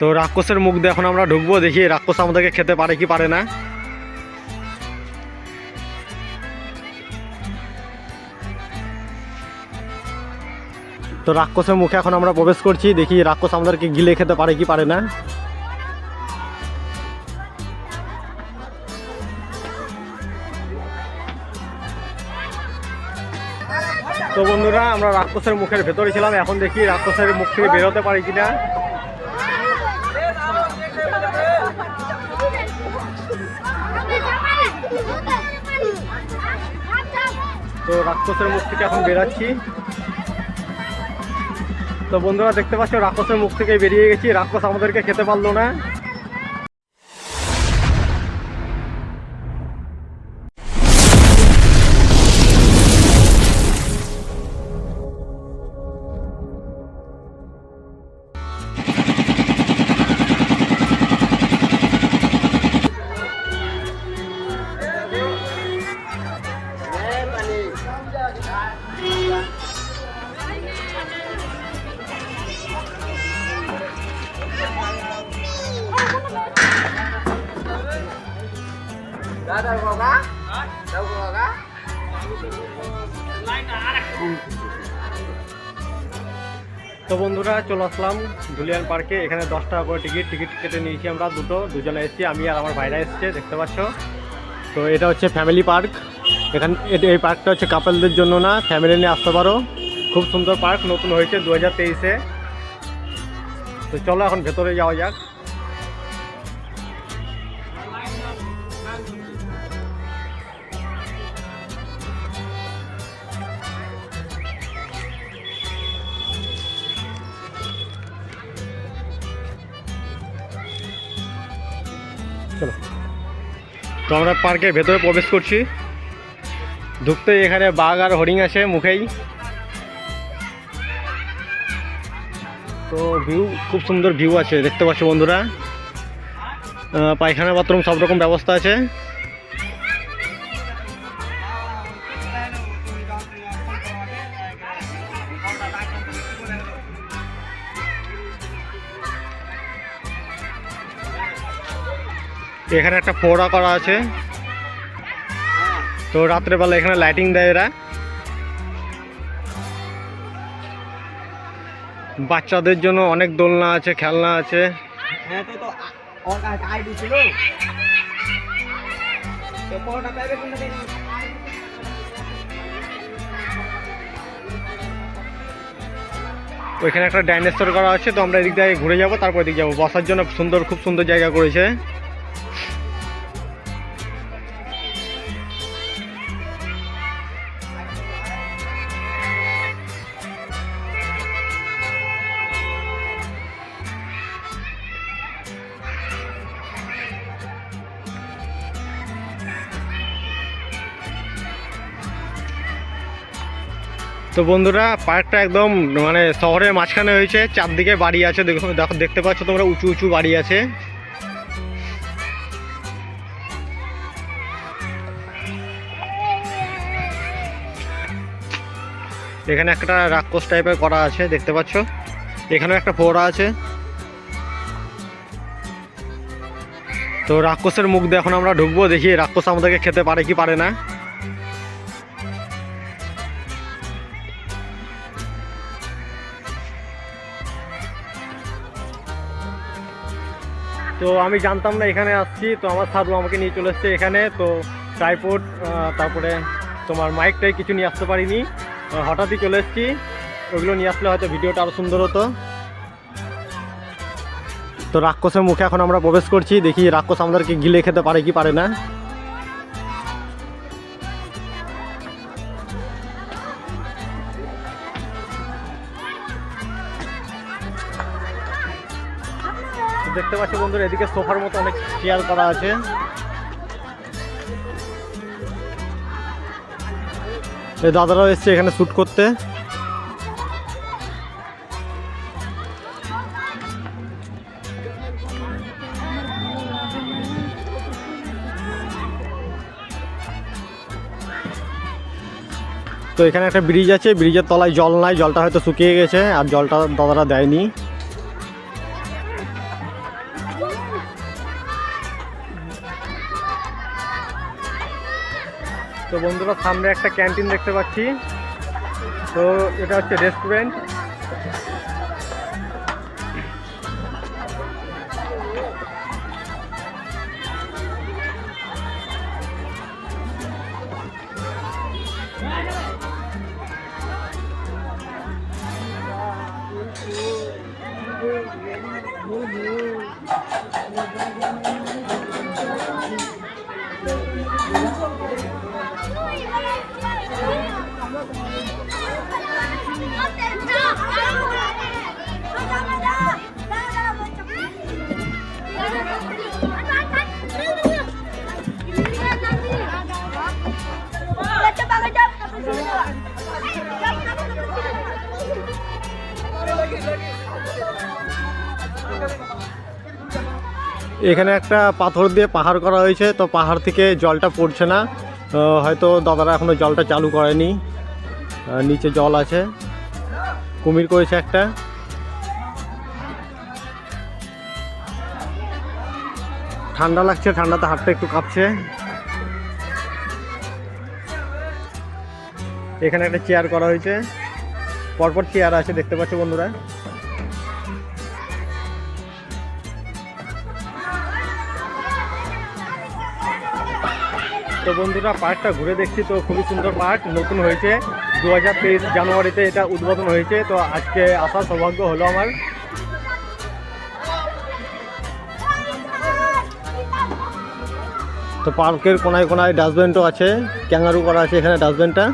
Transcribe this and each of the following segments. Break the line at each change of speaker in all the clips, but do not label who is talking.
তো রাক্ষসের মুখ দিয়ে এখন আমরা ঢুকবো, দেখি রাক্ষস আমাদেরকে খেতে পারে কি পারে না। তো রাক্ষসের মুখে এখন আমরা প্রবেশ করছি, দেখি রাক্ষস আমাদেরকে গিলে খেতে পারে কি পারে না। তো বন্ধুরা, আমরা রাক্ষসের মুখের ভেতরে ছিলাম, এখন দেখি রাক্ষসের মুখ থেকে বেরোতে পারি কিনা। তো রাক্ষসের মুখ থেকে এখন বেরাচ্ছি। তো বন্ধুরা, দেখতে পাচ্ছ, রাক্ষসের মুখ থেকে বেরিয়ে গেছি। রাক্ষস আমাদেরকে খেতে পারল না। তো বন্ধুরা, চলে আসলাম ধুলিয়ান পার্কে। এখানে দশ টাকা করে টিকিট টিকিট কেটে নিয়েছি আমরা দুটো। দুজনে এসেছি, আমি আর আমার ভাইরা এসছে, দেখতে পাচ্ছ? তো এটা হচ্ছে ফ্যামিলি পার্ক। এখানে এই পার্কটা হচ্ছে কাপলদের জন্য না, ফ্যামিলি নিয়ে আসতে পারো। খুব সুন্দর পার্ক, নতুন হয়েছে দু হাজার তেইশে। তো চলো এখন ভেতরে যাওয়া যাক। তো আমরা পার্কের ভেতরে প্রবেশ করছি। ঢুকতে এখানে বাঘ আর হরিণ আছে মুখেই। তো ভিউ খুব সুন্দর ভিউ আছে, দেখতে পাচ্ছ বন্ধুরা। পায়খানা বাথরুম সব রকম ব্যবস্থা আছে। এখানে একটা ফোড়া করা আছে। তো রাত্রেবেলা এখানে লাইটিং দেয় এরা। বাচ্চাদের জন্য অনেক দোলনা আছে খেলনা আছে। ওইখানে একটা ডাইনোসর করা আছে তো আমরা এদিক দিয়ে ঘুরে যাব তারপর এদিক যাব। বসার জন্য সুন্দর খুব সুন্দর জায়গা করেছে। তো বন্ধুরা, পার্কটা একদম মানে শহরের মাঝখানে হয়েছে, চারদিকে বাড়ি আছে, দেখো দেখো, দেখতে পাচ্ছ তোমরা, উঁচু উঁচু বাড়ি আছে। এখানে একটা রাক্ষস টাইপের করা আছে, দেখতে পাচ্ছ? এখানেও একটা ফোড়া আছে। তো রাক্ষসের মুখ দিয়ে এখন আমরা ঢুকবো, দেখি রাক্ষস আমাদেরকে খেতে পারে কি পারে না। তো আমি জানতাম না এখানে আসছি, তো আমার সাধু আমাকে নিয়ে চলে এসছে এখানে। তো ট্রাইপোর্ট তারপরে তোমার মাইকটাই কিছু নিয়ে আসতে পারিনি। হঠাৎই চলে এসেছি। ওগুলো নিয়ে আসলে হয়তো ভিডিওটা আরও সুন্দর হতো। তো রাক্ষসের মুখে এখন আমরা প্রবেশ করছি, দেখি রাক্ষস আমাদেরকে গিলে খেতে পারে কি পারে না। দেখতে পাচ্ছি বন্ধুরা, এদিকে সোফার মতো অনেক চেয়ার করা আছে। এই দাদারাও এসছে এখানে শ্যুট করতে। তো এখানে একটা ব্রিজ আছে, ব্রিজের তলায় জল নাই, জলটা হয়তো শুকিয়ে গেছে, আর জলটা দাদারা দেয়নি। বন্ধুরা সামনে একটা ক্যান্টিন দেখতে পাচ্ছি। তো এটা হচ্ছে রেস্টুরেন্ট এখানে একটা পাথর দিয়ে পাহাড় করা হয়েছে, তো পাহাড় থেকে জলটা পড়ছে না। হয়তো দাদারা এখনও জলটা চালু করেনি। নিচে জল আছে। কুমির করেছে একটা। ঠান্ডা লাগছে, ঠান্ডাতে হাতটা একটু কাঁপছে। এখানে একটা চেয়ার করা হয়েছে। পরপর চেয়ার আছে, দেখতে পাচ্ছ বন্ধুরা। তো বন্ধুরা, পার্কটা ঘুরে দেখছি তো খুবই সুন্দর পার্ক, নতুন হয়েছে। দু হাজার তেইশ জানুয়ারিতে এটা উদ্বোধন হয়েছে, তো আজকে আসার সৌভাগ্য হলো আমার। তো পার্কের কোনায় কোনায় ডাস্টবিনটাও আছে, ক্যাঙ্গারু করা আছে এখানে ডাস্টবিনটা।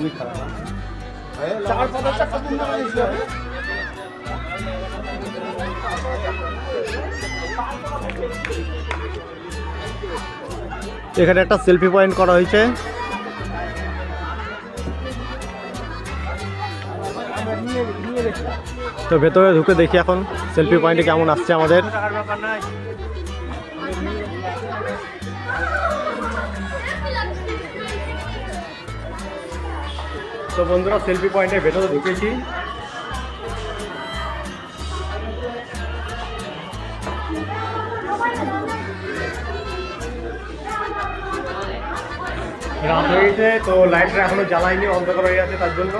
খুবই খারাপ।
চার দিন না
এখানে একটা সেলফি পয়েন্ট করা হয়েছে। তো ভেতরে ঢুকে দেখি এখন সেলফি পয়েন্টে কেমন আসছে আমাদের। তো বন্ধুরা সেলফি পয়েন্টের ভেতরে ঢুকেছি। রাত হয়েছে তো লাইটটা এখনও জ্বালায়নি অন্ধকার হয়ে আছে তার জন্য।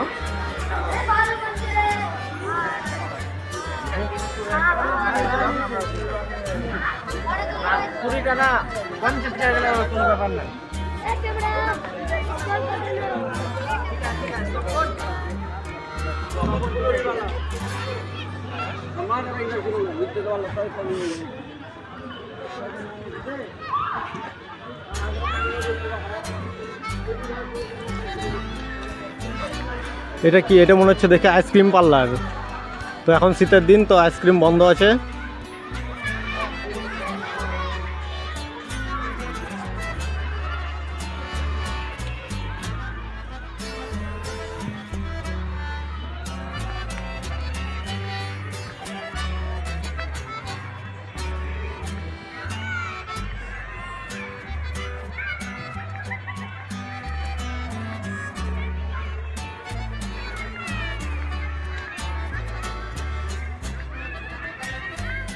কুড়ি টাকা পঞ্চাশ টাকা কোনো ব্যাপার না
এটা কি? এটা মনে হচ্ছে দেখে আইসক্রিম পার্লার তো এখন শীতের দিন, তো আইসক্রিম বন্ধ আছে।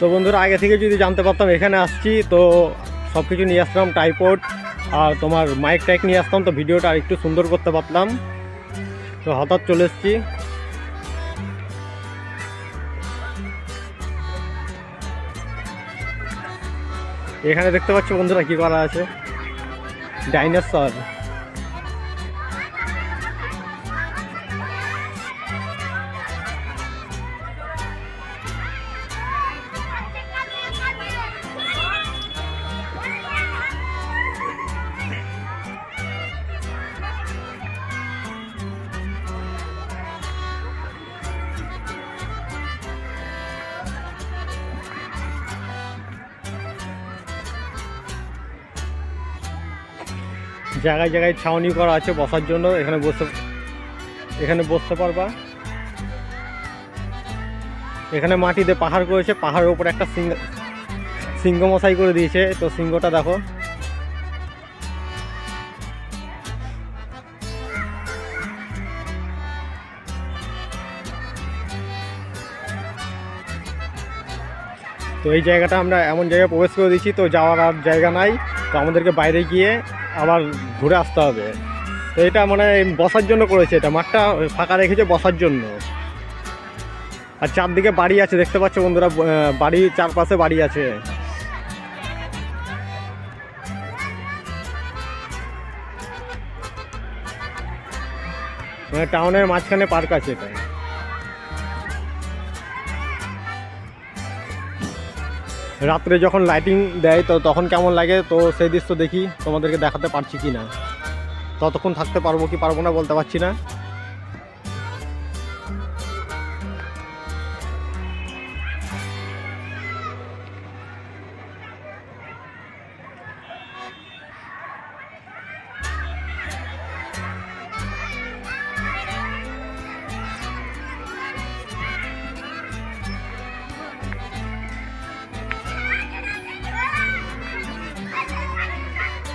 তো বন্ধুরা, আগে থেকে যদি জানতে পারতাম এখানে আসছি, তো সব কিছু নিয়ে আসতাম টাইপড আর তোমার মাইক টাইক নিয়ে আসতাম, তো ভিডিওটা আর একটু সুন্দর করতে পারতাম। তো হঠাৎ চলে এসেছি। এখানে দেখতে পাচ্ছ বন্ধুরা কি করা আছে? ডাইনোসর জায়গায় জায়গায় ছাউনি করা আছে বসার জন্য, এখানে বসতে এখানে বসতে পারবা। এখানে মাটিতে পাহাড় করেছে, পাহাড়ের উপরে একটা সিংহ সিংহ মশাই করে দিয়েছে। তো সিংহটা দেখো। তো এই জায়গাটা আমরা এমন জায়গায় প্রবেশ করে দিয়েছি, তো যাওয়ার আর জায়গা নাই। তো আমাদেরকে বাইরে গিয়ে আবার ঘুরে আসতে হবে। তো এটা মানে বসার জন্য করেছে এটা। মাঠটা ফাঁকা রেখেছে বসার জন্য। আর চারদিকে বাড়ি আছে, দেখতে পাচ্ছ বন্ধুরা বাড়ির চারপাশে বাড়ি আছে। মানে টাউনের মাঝখানে পার্ক আছে এটা। রাত্রে যখন লাইটিং দেয়, তো তখন কেমন লাগে? তো সেই দৃশ্য দেখি, তোমাদেরকে দেখাতে পারছি কি না ততক্ষণ থাকতে পারব কি পারব না বলতে পারছি না।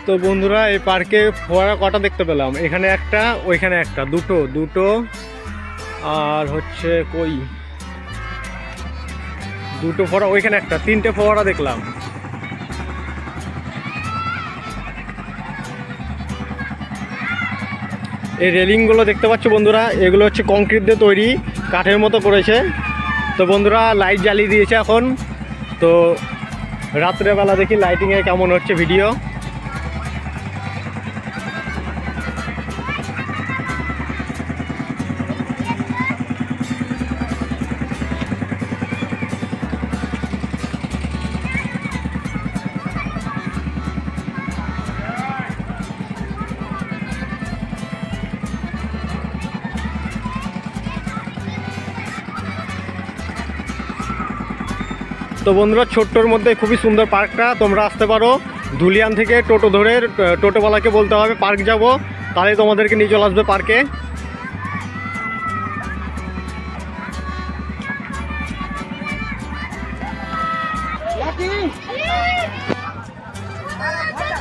তো বন্ধুরা, এই পার্কে ফোয়ারা কটা দেখতে পেলাম? এখানে একটা, ওইখানে একটা, দুটো দুটো, আর হচ্ছে কই? দুটো ফোয়ারা, ওইখানে একটা, তিনটে ফোয়ারা দেখলাম। এই রেলিংগুলো দেখতে পাচ্ছ বন্ধুরা? এগুলো হচ্ছে কংক্রিট দিয়ে তৈরি, কাঠের মতো করেছে। তো বন্ধুরা লাইট জ্বালিয়ে দিয়েছে এখন। তো রাত্রেবেলা দেখি লাইটিংয়ে কেমন হচ্ছে ভিডিও তো বন্ধুরা, ছোট্টর মধ্যে খুবই সুন্দর পার্কটা। তোমরা আসতে পারো। ধুলিয়ান থেকে টোটো ধরে টোটোওয়ালাকে বলতে হবে, পার্ক যাব। তাহলে তোমাদেরকে নিয়ে চলে আসবে পার্কে।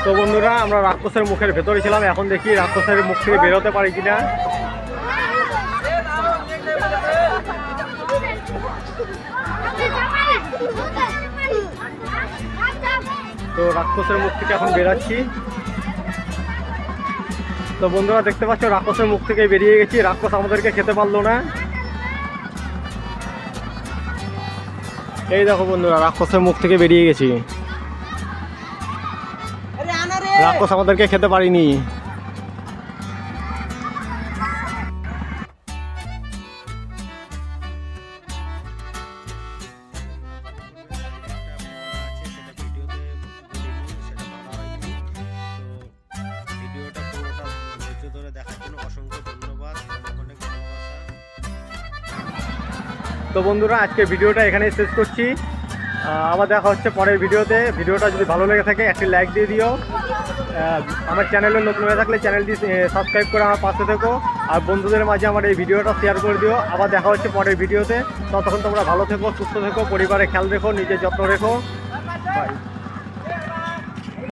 তো বন্ধুরা, আমরা রাক্ষসের মুখের ভেতরে ছিলাম। এখন দেখি রাক্ষসের মুখ থেকে বেরোতে পারি কিনা। তো রাক্ষসের মুখ থেকে এখন বেরাচ্ছি। তো বন্ধুরা দেখতে পাচ্ছ রাক্ষসের মুখ থেকে বেরিয়ে গেছি। রাক্ষস আমাদেরকে খেতে পারল না। এই দেখো বন্ধুরা রাক্ষসের মুখ থেকে বেরিয়ে গেছি। রাক্ষস আমাদেরকে খেতে পারিনি। তো বন্ধুরা আজকে ভিডিওটা এখানেই শেষ করছি। আবার দেখা হচ্ছে পরের ভিডিওতে। ভিডিওটা যদি ভালো লেগে থাকে, একটি লাইক দিয়ে দিও। আমার চ্যানেলে নতুন হয়ে থাকলে চ্যানেলটি সাবস্ক্রাইব করে আমার পাশে থেকো। আর বন্ধুদের মাঝে আমার এই ভিডিওটা শেয়ার করে দিও। আবার দেখা হচ্ছে পরের ভিডিওতে। ততক্ষণ তোমরা ভালো থেকো, সুস্থ থেকো পরিবারে খেয়াল রেখো, নিজের যত্ন রেখো। বাই